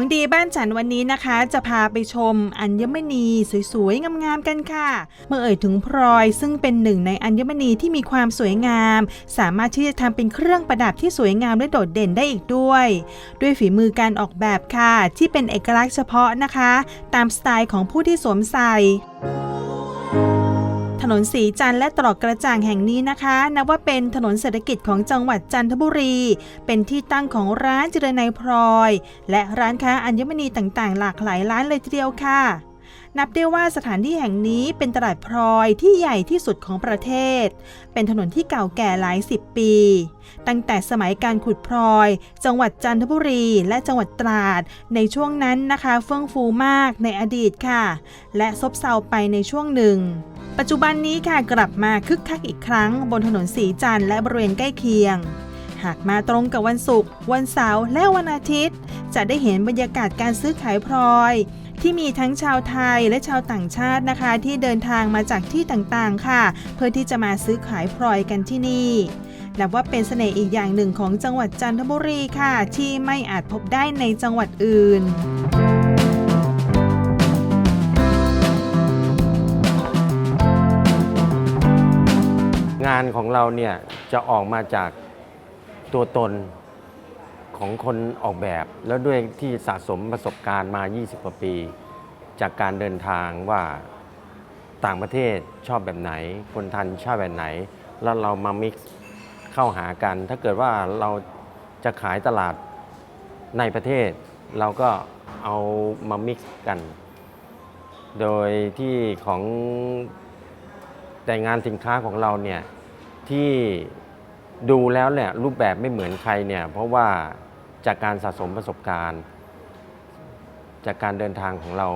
ของดีบ้านฉันวันนี้นะคะ จะพาไปชมอัญมณีสวยๆ งามๆกันค่ะ เมื่อเอ่ยถึงพลอยซึ่งเป็นหนึ่งในอัญมณีที่มีความสวยงาม สามารถที่จะทำเป็นเครื่องประดับที่สวยงามและโดดเด่นได้อีกด้วย ด้วยฝีมือการออกแบบค่ะ ที่เป็นเอกลักษณ์เฉพาะนะคะ ตามสไตล์ของผู้ที่สวมใส่ นนสีจันและตรอกกระจ่างแห่งนี้นะคะ นับว่าเป็นถนนเศรษฐกิจของจังหวัดจันทบุรี เป็นที่ตั้งของร้านเจริญนายพลอย และร้านค้าอัญมณีต่างๆ หลากหลายร้านเลยทีเดียวค่ะ นับได้ว่าสถานที่แห่งนี้เป็นตลาดพลอยที่ใหญ่ที่สุดของประเทศ เป็นถนนที่เก่าแก่หลายสิบปี ตั้งแต่สมัยการขุดพลอย จังหวัดจันทบุรีและจังหวัดตราด ในช่วงนั้นนะคะ เฟื่องฟูมากในอดีตค่ะ และซบเซาไปในช่วงหนึ่ง ปัจจุบันนี้ค่ะกลับมาคึกคักอีกครั้ง บนถนนสีจันทร์และบริเวณใกล้เคียง หากมาตรงกับวันศุกร์วันเสาร์และวันอาทิตย์ จะได้เห็นบรรยากาศการซื้อขายพลอย ที่มีทั้งชาวไทยและชาวต่างชาตินะคะ ที่เดินทางมาจากที่ต่างๆค่ะ เพื่อที่จะมาซื้อขายพลอยกันที่นี่นับว่าเป็นเสน่ห์อีกอย่างหนึ่งของจังหวัดจันทบุรีค่ะ ที่ไม่อาจพบได้ในจังหวัดอื่น งานของเราเนี่ยจะออกมาจากตัวตนของคนออกแบบ แล้วด้วยที่สะสมประสบการณ์มา 20 กว่าปี จากการเดินทางว่าต่างประเทศชอบแบบไหน คนทันชอบแบบไหน แล้วเรามามิกซ์เข้าหากัน ถ้าเกิดว่าเราจะขายตลาดในประเทศ เราก็เอามามิกซ์กัน โดยที่ของแต่งานสินค้าของเราเนี่ย ที่ดูแล้วเนี่ยรูปแบบไม่เหมือนใครเนี่ยเพราะว่าจากการสะสมประสบการณ์ จากการเดินทางของเรา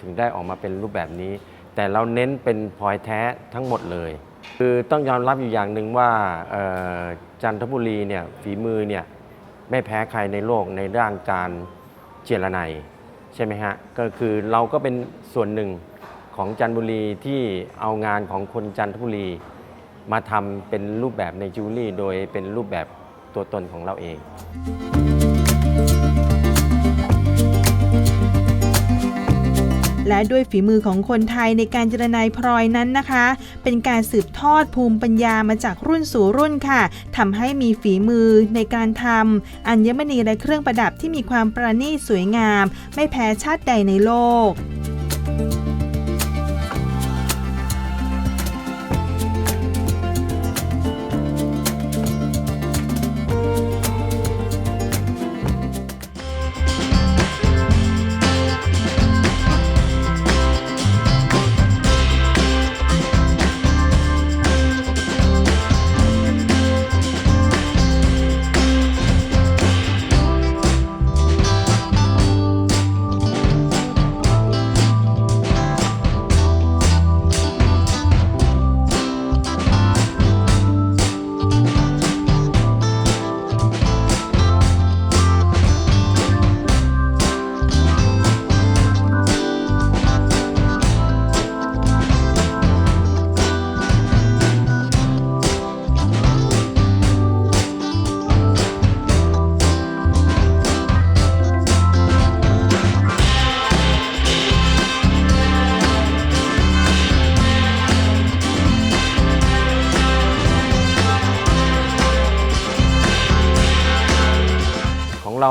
ถึงได้ออกมาเป็นรูปแบบนี้ แต่เราเน้นเป็นพลอยแท้ทั้งหมดเลย คือต้องยอมรับอยู่อย่างหนึ่งว่าจันทบุรีเนี่ยฝีมือเนี่ยไม่แพ้ใครในโลกในด้านการเจรไนใช่ไหมฮะก็คือเราก็เป็นส่วนหนึ่งของจันทบุรีที่เอางานของคนจันทบุรี มาทำเป็นรูปแบบในจิวเวลรี่ โดยเป็นรูปแบบตัวตนของเราเองและด้วยฝีมือของคนไทยในการจรนายพลอยนั้นนะคะ เป็นการสืบทอดภูมิปัญญามาจากรุ่นสู่รุ่นค่ะทำให้มีฝีมือในการทำอัญมณีและเครื่องประดับที่มีความประณีตสวยงาม ไม่แพ้ชาติใดในโลก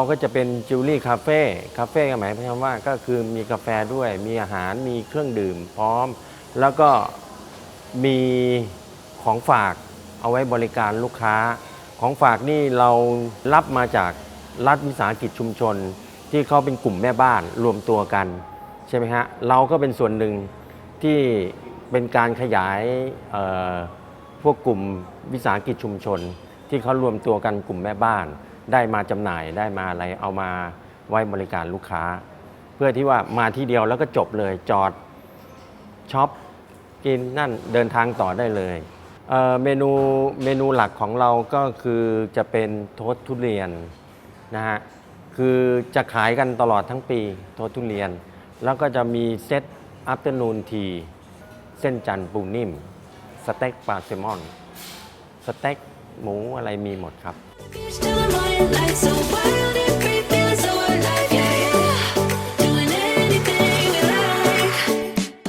ก็จะเป็นจิวเวลรี่คาเฟ่คาเฟ่ก็หมายความว่าก็คือมีกาแฟด้วยมีอาหารมีเครื่องดื่มพร้อม แล้วก็มีของฝากเอาไว้บริการลูกค้า ของฝากนี่เรารับมาจากรัฐวิสาหกิจชุมชน ที่เขาเป็นกลุ่มแม่บ้านรวมตัวกันใช่ไหมฮะเราก็เป็นส่วนหนึ่งที่เป็นการขยายเอ่อพวกกลุ่มวิสาหกิจชุมชน ที่เขารวมตัวกันกลุ่มแม่บ้าน ได้มาจำหน่ายได้มาอะไรเอามาไว้บริการลูกค้า เพื่อที่ว่ามาที่เดียวแล้วก็จบเลยจอดช็อปกินนั่นเดินทางต่อได้เลยเเมนูเมนูหลักของเราก็คือจะเป็นโทสต์ทุเรียนนะฮะคือจะขายกันตลอดทั้งปีโทสต์ทุเรียน แล้วก็จะมีเซตอั t เ r อร์นูนทีเส้นจันทร์ปูนิ่ม สเต็กปลาแซลมอน สเต็กหมูอะไรมีหมดครับ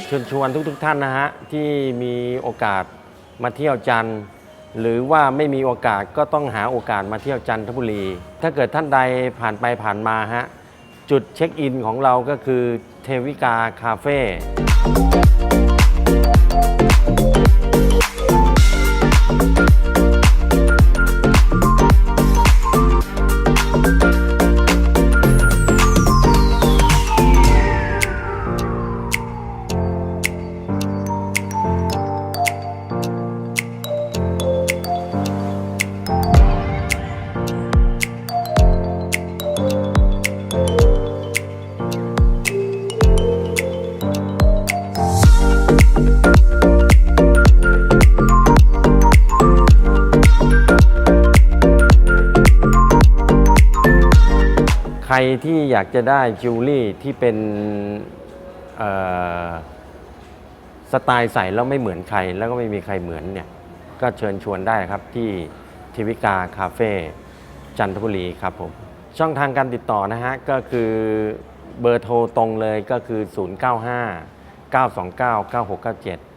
เชิญชวนทุกๆทท่านนะฮะ ที่มีโอกาสมาเที่ยวจันทร์หรือว่าไม่มีโอกาสก็ต้องหาโอกาสมาเที่ยวจันทบุรี ถ้าเกิดท่านใดผ่านไปผ่านมาฮะ จุดเช็คอินของเราก็คือเทวิกาคาเฟ่ ที่อยากจะได้จิวเวลรี่ที่เป็นสไตล์ใส่แล้วไม่เหมือนใคร แล้วก็ไม่มีใครเหมือนเนี่ยก็เชิญชวนได้ครับที่ทิวิกาคาเฟ่จันทบุรีครับผม ช่องทางการติดต่อนะฮะ ก็คือเบอร์โทรตรงเลยก็คือ 095 929 9697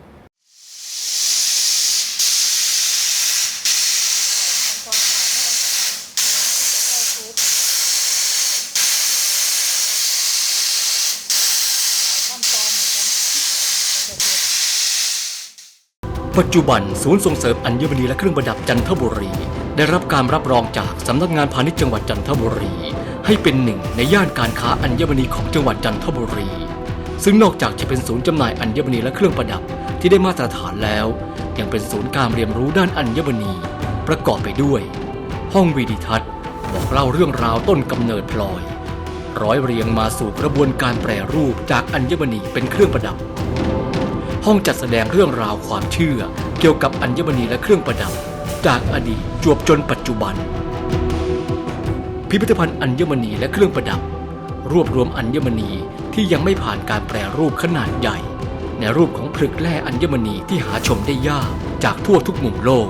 ปัจจุบันศูนย์ส่งเสริมอัญมณีและเครื่องประดับจันทบุรี ได้รับการรับรองจากสำนักงานพาณิชย์จังหวัดจันทบุรี ให้เป็นหนึ่งในย่านการค้าอัญมณีของจังหวัดจันทบุรี ซึ่งนอกจากจะเป็นศูนย์จำหน่ายอัญมณีและเครื่องประดับที่ได้มาตรฐานแล้ว ยังเป็นศูนย์การเรียนรู้ด้านอัญมณี ประกอบไปด้วย ห้องวีดิทัศน์ บอกเล่าเรื่องราวต้นกำเนิดพลอย ร้อยเรียงมาสู่กระบวนการแปรรูปจากอัญมณีเป็นเครื่องประดับ ห้องจัดแสดงเรื่องราวความเชื่อ เกี่ยวกับอัญมณีและเครื่องประดับ จากอดีตจวบจนปัจจุบัน พิพิธภัณฑ์อัญมณีและเครื่องประดับ รวบรวมอัญมณีที่ยังไม่ผ่านการแปรรูปขนาดใหญ่ ในรูปของผลึกแร่อัญมณีที่หาชมได้ยากจากทั่วทุกมุมโลก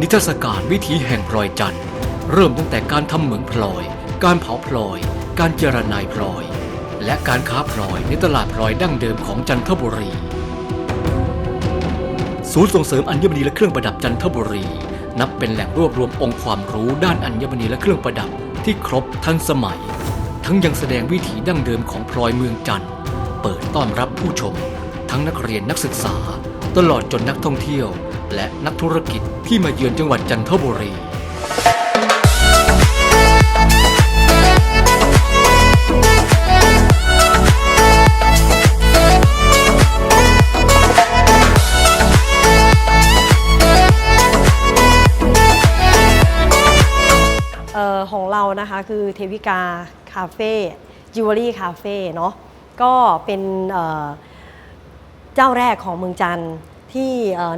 นิทรรศการวิถีแห่งพลอยจันทร์เริ่มตั้งแต่การทำเหมืองพลอย การเผาพลอย การเจรนายพลอย และการค้าพลอยในตลาดพลอยดั้งเดิมของจันทบุรี ศูนย์ส่งเสริมอัญมณีและเครื่องประดับจันทบุรี นับเป็นแหล่งรวบรวมองค์ความรู้ด้านอัญมณีและเครื่องประดับที่ครบทันสมัย ทั้งยังแสดงวิถีดั้งเดิมของพลอยเมืองจันทร์เปิดต้อนรับผู้ชม ทั้งนักเรียนนักศึกษา ตลอดจนนักท่องเที่ยว และนักธุรกิจที่มาเยือนจังหวัดจันทบุรี คือเทวิกาคาเฟ่จิวเวลรี่คาเฟ่เนาะก็เป็นเจ้าแรกของเมืองจันทร์ที่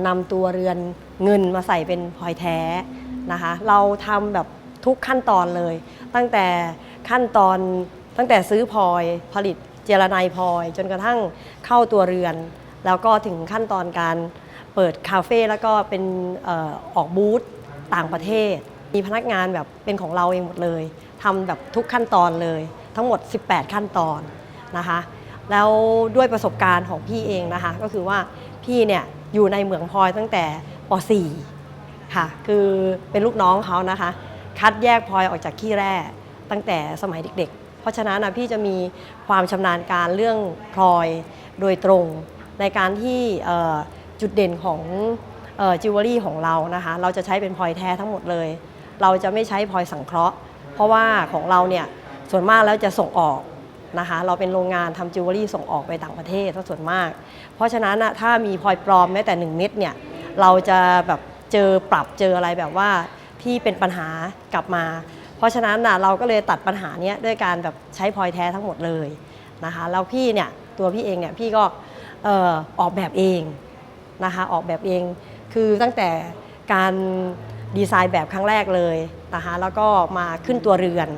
นำตัวเรือนเงินมาใส่เป็นพลอยแท้นะคะเราทำแบบทุกขั้นตอนเลย ตั้งแต่ขั้นตอนตั้งแต่ซื้อพลอยผลิตเจรไนายพลอย จนกระทั่งเข้าตัวเรือน แล้วก็ถึงขั้นตอนการเปิดคาเฟ่แล้วก็เป็นอออกบูธต่างประเทศ มีพนักงานแบบเป็นของเราเองหมดเลย ทำแบบทุกขั้นตอนเลย ทั้งหมด 18 ขั้นตอนนะคะ แล้วด้วยประสบการณ์ของพี่เองนะคะ ก็คือว่าพี่เนี่ยอยู่ในเหมืองพลอยตั้งแต่ป .4 ค่ะ คือเป็นลูกน้องเขานะคะ คัดแยกพลอยออกจากขี้แร่ตั้งแต่สมัยเด็กๆ เพราะฉะนั้นนะพี่จะมีความชำนาญการเรื่องพลอยโดยตรง ในการที่จุดเด่นของจิวเวลรี่ของเรานะคะ เราจะใช้เป็นพลอยแท้ทั้งหมดเลย เราจะไม่ใช้พลอยสังเคราะห์ ราะว่าของเราเนี่ยส่วนมากแล้วจะส่งออกนะคะเราเป็นโรงงานทำจิวเวลรี่ส่งออกไปต่างประเทศซะส่วนมาก เพราะฉะนั้นนะถ้ามีพลอยปลอมแม้แต่ 1 เม็ดเนี่ยเราจะแบบเจอปรับเจออะไรแบบว่าที่เป็นปัญหากลับมา เพราะฉะนั้นนะเราก็เลยตัดปัญหานี้ด้วยการแบบใช้พลอยแท้ทั้งหมดเลยนะคะแล้วพี่เนี่ยตัวพี่เองเนี่ยพี่ก็ออออกแบบเองนะคะออกแบบเองคือตั้งแต่การดีไซน์แบบครั้งแรกเลย นะคะแล้วก็มาขึ้นตัวเรือน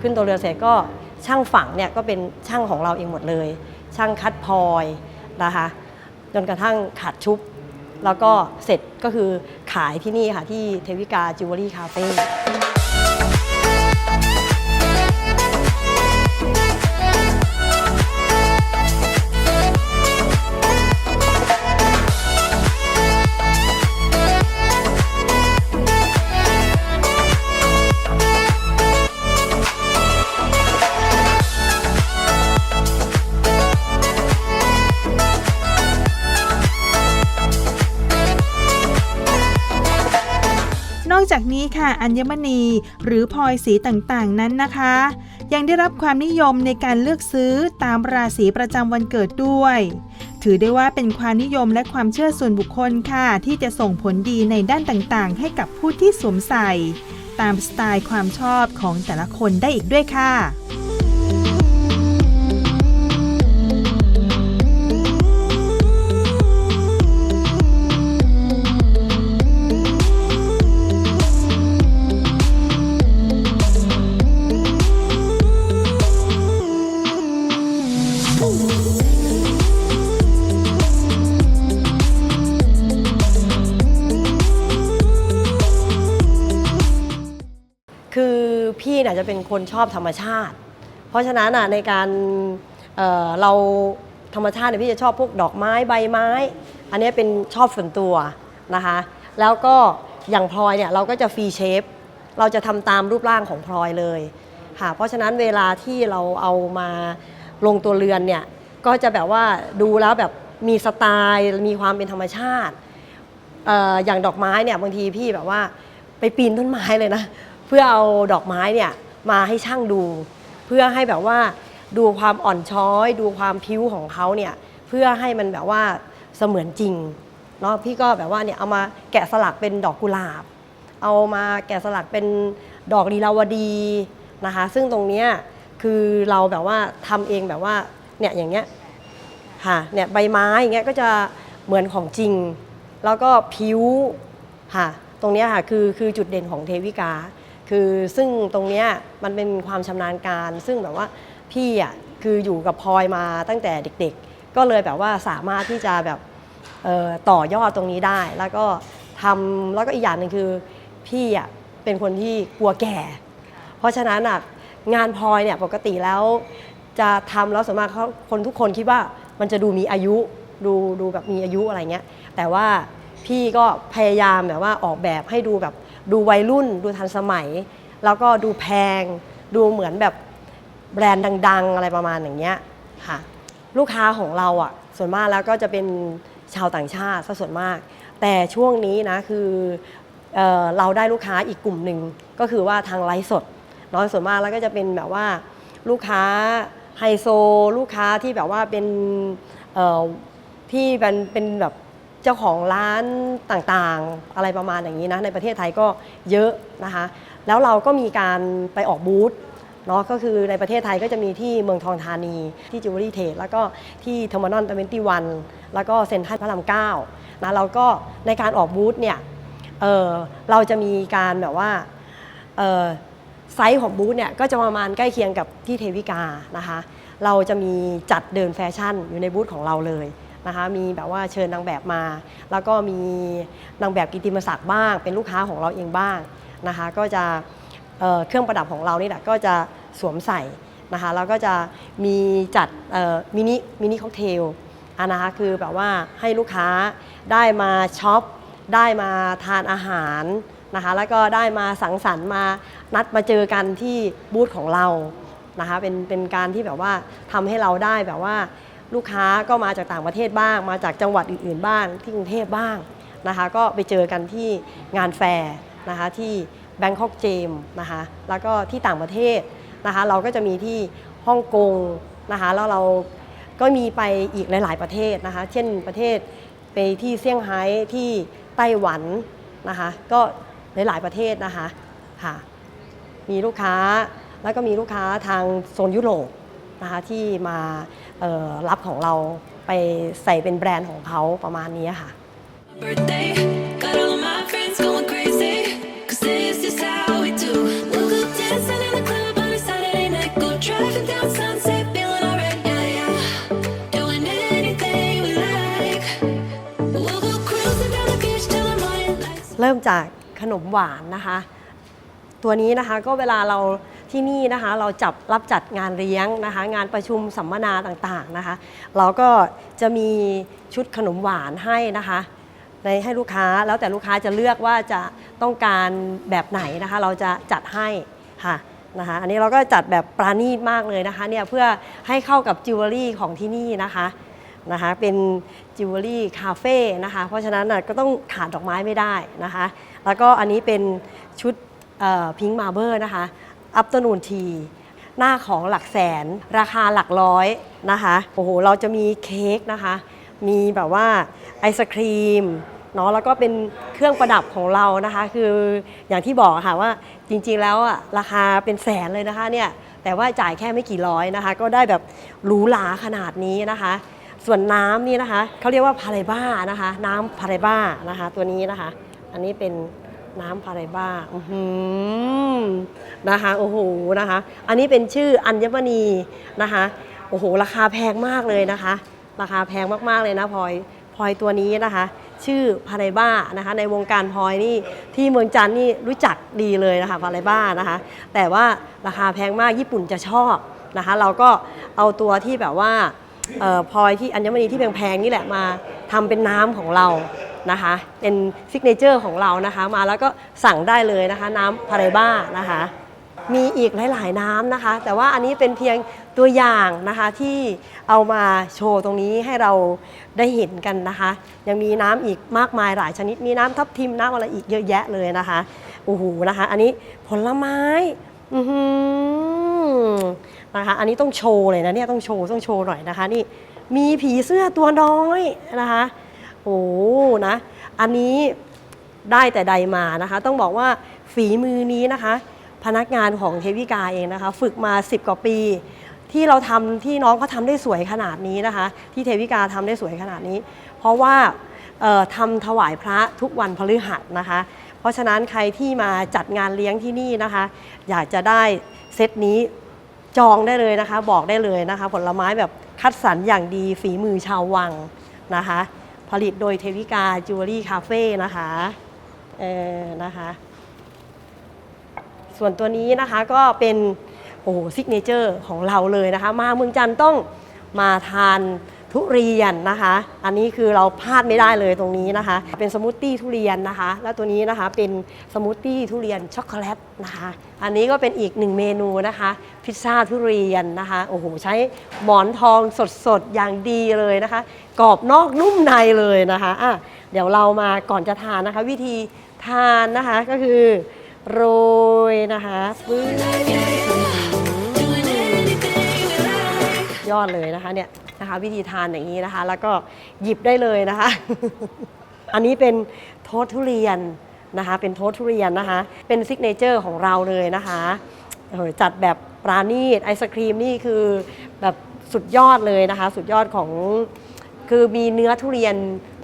ขึ้นตัวเรือนเสร็จก็ช่างฝังเนี่ยก็เป็นช่างของเราเองหมดเลย ช่างคัดพลอยนะคะจนกระทั่งขาดชุบ แล้วก็เสร็จก็คือขายที่นี่ค่ะที่เทวิกาจิวเวลรี่คาเฟ่ อกจากนี้ค่ะอัญมณีหรือพลอยสีต่างๆนั้นนะคะ ยังได้รับความนิยมในการเลือกซื้อตามราศีประจำวันเกิดด้วย ถือได้ว่าเป็นความนิยมและความเชื่อส่วนบุคคลค่ะ ที่จะส่งผลดีในด้านต่างๆ ให้กับผู้ที่สวมใส่ ตามสไตล์ความชอบของแต่ละคนได้อีกด้วยค่ะ พี่เนี่ยจะเป็นคนชอบธรรมชาติ เพราะฉะนั้นน่ะในการเเราธรรมชาติเนี่ยพี่จะชอบพวกดอกไม้ใบไม้ อันนี้เป็นชอบส่วนตัวนะคะ แล้วก็อย่างพลอยเนี่ยเราก็จะฟรีเชฟเราจะทำตามรูปร่างของพลอยเลยค่ะเพราะฉะนั้นเวลาที่เราเอามาลงตัวเรือนเนี่ยก็จะแบบว่าดูแล้วแบบมีสไตล์มีความเป็นธรรมชาติเอ่ออย่างดอกไม้เนี่ยบางทีพี่แบบว่าไปปีนต้นไม้เลยนะ เพื่อเอาดอกไม้เนี่ยมาให้ช่างดู เพื่อให้แบบว่าดูความอ่อนช้อย ดูความพิ้วของเขาเนี่ยเพื่อให้มันแบบว่าเสมือนจริงเนาะพี่ก็แบบว่าเนี่ยเอามาแกะสลักเป็นดอกกุหลาบ เอามาแกะสลักเป็นดอกลีลาวดีนะคะ ซึ่งตรงเนี้ยคือเราแบบว่าทำเองแบบว่าเนี่ยอย่างเงี้ยค่ะเนี่ยใบไม้อย่างเงี้ยก็จะเหมือนของจริง แล้วก็ผิวค่ะตรงนี้ค่ะคือคือจุดเด่นของเทวิกา คือซึ่งตรงเนี้ยมันเป็นความชำนาญการ ซึ่งแบบว่าพี่อะคืออยู่กับพลอยมาตั้งแต่เด็กๆ ก็เลยแบบว่าสามารถที่จะแบบต่อยอดตรงนี้ได้ แล้วก็ทำแล้วก็อีกอย่างหนึ่งคือพี่อะเป็นคนที่กลัวแก่ เพราะฉะนั้นอะงานพลอยเนี่ยปกติแล้วจะทำแล้วส่วนมากเขาคนทุกคนคิดว่ามันจะดูมีอายุดูดูแบบมีอายุอะไรเงี้ยแต่ว่าพี่ก็พยายามแบบว่าออกแบบให้ดูแบบ ดูวัยรุ่น ดูทันสมัย แล้วก็ดูแพง ดูเหมือนแบบแบรนด์ดัง ๆ อะไรประมาณอย่างเงี้ยค่ะลูกค้าของเราอะส่วนมากแล้วก็จะเป็นชาวต่างชาติซะส่วนมาก แต่ช่วงนี้นะคือเออเราได้ลูกค้าอีกกลุ่มหนึ่งก็คือว่าทางไลฟ์สดเนาะส่วนมากแล้วก็จะเป็นแบบว่าลูกค้าไฮโซ ลูกค้าที่แบบว่าเป็นที่เป็นเป็นแบบ เจ้าของร้านต่างๆ อะไรประมาณอย่างนี้นะในประเทศไทยก็เยอะนะคะ แล้วเราก็มีการไปออกบูธเนาะก็คือในประเทศไทยก็จะมีที่เมืองทองธานีที่จิวเวลรี่เทรดแล้วก็ที่เทอร์มินอลทเวนตี้วันแล้วก็เซ็นทรัลพระรามเก้านะเราก็ในการออกบูธเนี่ยเออเราจะมีการแบบว่าเออไซส์ของบูธเนี่ยก็จะประมาณใกล้เคียงกับที่เทวิกานะคะ เราจะมีจัดเดินแฟชั่นอยู่ในบูธของเราเลย นะคะมีแบบว่าเชิญนางแบบมา แล้วก็มีนางแบบกิติมศักดิ์บ้าง เป็นลูกค้าของเราเองบ้างนะคะก็จะเเครื่องประดับของเรานี่แหละก็จะสวมใส่นะคะแล้วก็จะมีจัดมินิมินิค็อกเทลอะนะคะคือแบบว่าให้ลูกค้าได้มาช็อปได้มาทานอาหารนะคะแล้วก็ได้มาสังสรรค์มานัดมาเจอกันที่บูธของเรานะคะเป็นเป็นการที่แบบว่าทำให้เราได้แบบว่า ลูกค้าก็มาจากต่างประเทศบ้าง มาจากจังหวัดอื่นๆบ้างที่กรุงเทพบ้างนะคะก็ไปเจอกันที่งานแฟร์นะคะที่แบงคอกเจมนะคะแล้วก็ที่ต่างประเทศนะคะเราก็จะมีที่ฮ่องกงนะคะแล้วเราก็มีไปอีกหลาย ๆ ประเทศนะคะ เช่นประเทศไปที่เซี่ยงไฮ้ที่ไต้หวันนะคะ ก็หลายๆประเทศนะคะค่ะมีลูกค้าแล้วก็มีลูกค้าทางโซนยุโรปนะคะที่มา รับของเราไปใส่เป็นแบรนด์ของเขาประมาณนี้ค่ะ birthday. Got all of my friends going crazy. Cause this is how we do. We'll go dancing in the club on a Saturday night. Go driving down sunset, feeling alright, yeah, yeah. Doing anything we like. We'll go cruising down the beach till the morning lights. เริ่มจากขนมหวานนะคะ ตัวนี้นะคะก็เวลาเรา ที่นี่นะคะเราจับรับจัดงานเลี้ยงนะคะงานประชุมสัมมนาต่างๆนะคะ เราก็จะมีชุดขนมหวานให้นะคะในให้ลูกค้าแล้วแต่ลูกค้าจะเลือกว่าจะต้องการแบบไหนนะคะ เราจะจัดให้ค่ะนะคะอันนี้เราก็จัดแบบปราณีตมากเลยนะคะเนี่ยเพื่อให้เข้ากับจิวเวลรี่ของที่นี่นะคะนะคะเป็นจิวเวลรี่คาเฟ่นะคะเพราะฉะนั้นนะก็ต้องขาดดอกไม้ไม่ได้นะคะ แล้วก็อันนี้เป็นชุดพิงค์มาเบอร์นะคะ อัปเตอร์นูนทีหน้าของหลักแสน ราคาหลักร้อยนะคะโอ้โหเราจะมีเค้กนะคะ มีแบบว่าไอศครีมเนาะแล้วก็เป็นเครื่องประดับของเรานะคะ คืออย่างที่บอกค่ะว่าจริงๆแล้วอะราคาเป็นแสนเลยนะคะเนี่ยแต่ว่าจ่ายแค่ไม่กี่ร้อยนะคะ ก็ได้แบบหรูหราขนาดนี้นะคะ ส่วนน้ำนี่นะคะเขาเรียกว่าพาราบ้านะคะ น้ำพาราบ้านะคะ ตัวนี้นะคะ อันนี้เป็น น้ำพารบ้าอื้อหือนะคะโอ้โหนะคะ อันนี้เป็นชื่ออัญมณีนะคะโอ้โหราคาแพงมากเลยนะคะ ราคาแพงมากๆเลยนะพลอยพลอยตัวนี้นะคะ ชื่อพาราบ้านะคะ ในวงการพลอยนี่ที่เมืองจันทร์นี่รู้จักดีเลยนะคะพาราบ้านะคะ แต่ว่าราคาแพงมากญี่ปุ่นจะชอบนะคะ เราก็เอาตัวที่แบบว่าเอ่อพลอยที่อัญมณีที่แพงๆนี่แหละมาทำเป็นน้ำของเรา นะคะเป็นซิกเนเจอร์ของเรานะคะมาแล้วก็สั่งได้เลยนะคะ น้ำพาราบ้านะคะ มีอีกหลาย ๆ น้ำนะคะ แต่ว่าอันนี้เป็นเพียงตัวอย่างนะคะที่เอามาโชว์ตรงนี้ให้เราได้เห็นกันนะคะ ยังมีน้ำอีกมากมายหลายชนิดมีน้ำทับทิมน้ำอะไรอีกเยอะแยะเลยนะคะโอ้โหนะคะ อันนี้ผลไม้อือนะคะอันนี้ต้องโชว์เลยนะเนี่ยต้องโชว์ต้องโชว์หน่อยนะคะ นี่มีผีเสื้อตัวน้อยนะคะ โอ้นะ อันนี้ได้แต่ใดมานะคะ ต้องบอกว่าฝีมือนี้นะคะ พนักงานของเทวิกาเองนะคะ ฝึกมา 10 กว่าปี ที่เราทำที่น้องเขาทำได้สวยขนาดนี้นะคะ ที่เทวิกาทำได้สวยขนาดนี้ เพราะว่าเอ่อทำถวายพระทุกวันพฤหัสนะคะ เพราะฉะนั้นใครที่มาจัดงานเลี้ยงที่นี่นะคะ อยากจะได้เซตนี้จองได้เลยนะคะ บอกได้เลยนะคะ ผลไม้แบบคัดสรรอย่างดีฝีมือชาววังนะคะ ผลิตโดยเทวิกาจิวเวลรี่คาเฟ่นะคะเออนะคะ ส่วนตัวนี้นะคะก็เป็นโอ้ซิกเนเจอร์ของเราเลยนะคะ มาเมืองจันทร์ต้องมาทาน ทุเรียนนะคะ อันนี้คือเราพลาดไม่ได้เลยตรงนี้นะคะ เป็นสมูทตี้ทุเรียนนะคะ แล้วตัวนี้นะคะเป็นสมูทตี้ทุเรียนช็อกโกแลตนะคะ อันนี้ก็เป็นอีกหนึ่งเมนูนะคะ พิซซ่าทุเรียนนะคะโอ้โหใช้หมอนทองสดๆ อย่างดีเลยนะคะ กรอบนอกนุ่มในเลยนะคะอะเดี๋ยวเรามาก่อนจะทานนะคะ วิธีทานนะคะก็คือโรยนะคะปึ๊บ Doing anything we like. ยอดเลยนะคะเนี่ย นะคะ วิธีทานอย่างนี้นะคะ แล้วก็หยิบได้เลยนะคะ อันนี้เป็นโทษทุเรียนนะคะ เป็นโทษทุเรียนนะคะ เป็นซิกเนเจอร์ของเราเลยนะคะเออจัดแบบปราณีตไอศครีมนี่คือแบบสุดยอดเลยนะคะ สุดยอดของคือมีเนื้อทุเรียน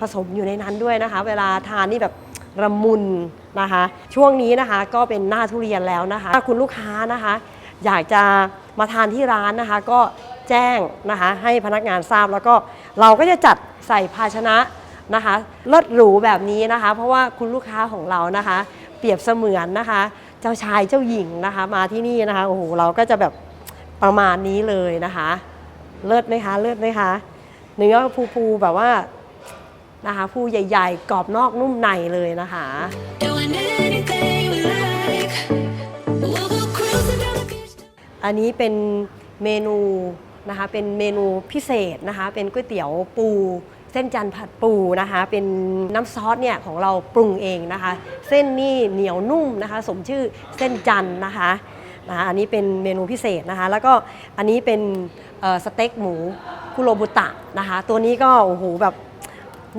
ผสมอยู่ในนั้นด้วยนะคะ เวลาทานนี่แบบระมุนนะคะ ช่วงนี้นะคะก็เป็นหน้าทุเรียนแล้วนะคะ ถ้าคุณลูกค้านะคะ อยากจะมาทานที่ร้านนะคะ ก็ แจ้งนะคะให้พนักงานทราบแล้วก็เราก็จะจัดใส่ภาชนะนะคะเลิศหรูแบบนี้นะคะ เพราะว่าคุณลูกค้าของเรานะคะ เปรียบเสมือนนะคะ เจ้าชายเจ้าหญิงนะคะ มาที่นี่นะคะโอ้โหเราก็จะแบบประมาณนี้เลยนะคะ เลิศไหมคะเลิศไหมคะเนื้อฟูๆแบบว่านะคะฟูใหญ่ๆ กรอบนอกนุ่มในเลยนะคะ Doing anything we like. We'll go cruising down the beach. อันนี้เป็นเมนู นะคะ เป็นเมนูพิเศษนะคะ เป็นก๋วยเตี๋ยวปู เส้นจันทร์ผัดปูนะคะ เป็นน้ำซอสเนี่ยของเราปรุงเองนะคะ เส้นนี่เหนียวนุ่มนะคะ สมชื่อเส้นจันทร์นะคะนะคะอันนี้เป็นเมนูพิเศษนะคะ แล้วก็อันนี้เป็นสเต็กหมูคุโรบุตะนะคะ ตัวนี้ก็โอ้โหแบบ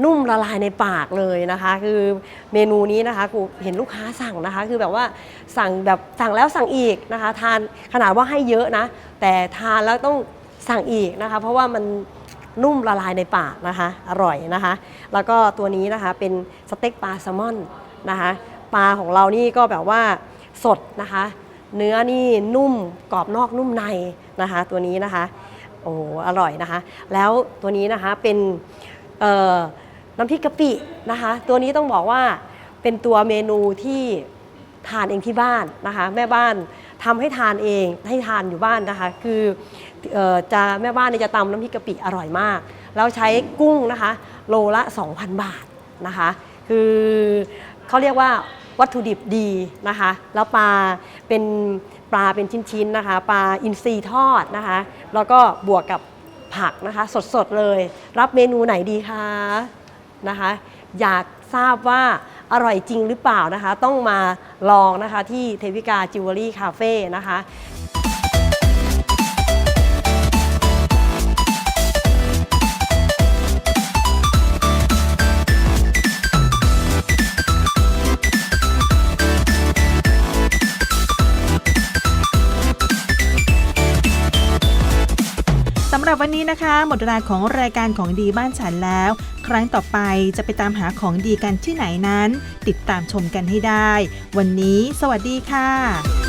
นุ่มละลายในปากเลยนะคะ คือเมนูนี้นะคะกูเห็นลูกค้าสั่งนะคะ คือแบบว่าสั่งแบบสั่งแล้วสั่งอีกนะคะ ทานขนาดว่าให้เยอะนะ แต่ทานแล้วต้อง สั่งอีกนะคะ เพราะว่ามันนุ่มละลายในปากนะคะ อร่อยนะคะ แล้วก็ตัวนี้นะคะเป็นสเต็กปลาแซลมอนนะคะปลาของเรานี่ก็แบบว่าสดนะคะ เนื้อนี่นุ่มกรอบนอกนุ่มในนะคะ ตัวนี้นะคะโอ้อร่อยนะคะ แล้วตัวนี้นะคะเป็นน้ำพริกกะปินะคะ ตัวนี้ต้องบอกว่าเป็นตัวเมนูที่ทานเองที่บ้านนะคะ แม่บ้านทำให้ทานเองให้ทานอยู่บ้านนะคะ คือ จะแม่บ้านเนี่ยจะตำน้ำพริกกะปิอร่อยมาก แล้วใช้กุ้งนะคะ โลละ 2,000 บาทนะคะ คือเขาเรียกว่าวัตถุดิบดีนะคะ แล้วปลาเป็นปลาเป็นชิ้นๆนะคะ ปลาอินทรีทอดนะคะ แล้วก็บวกกับผักนะคะ สดๆเลย รับเมนูไหนดีคะนะคะ อยากทราบว่าอร่อยจริงหรือเปล่านะคะ ต้องมาลองนะคะที่เทวิกาจิวเวลรี่คาเฟ่นะคะ รับวันนี้นะคะ หมดเวลาของรายการของดีบ้านฉันแล้ว ครั้งต่อไปจะไปตามหาของดีกันที่ไหนนั้น ติดตามชมกันให้ได้ วันนี้ สวัสดีค่ะ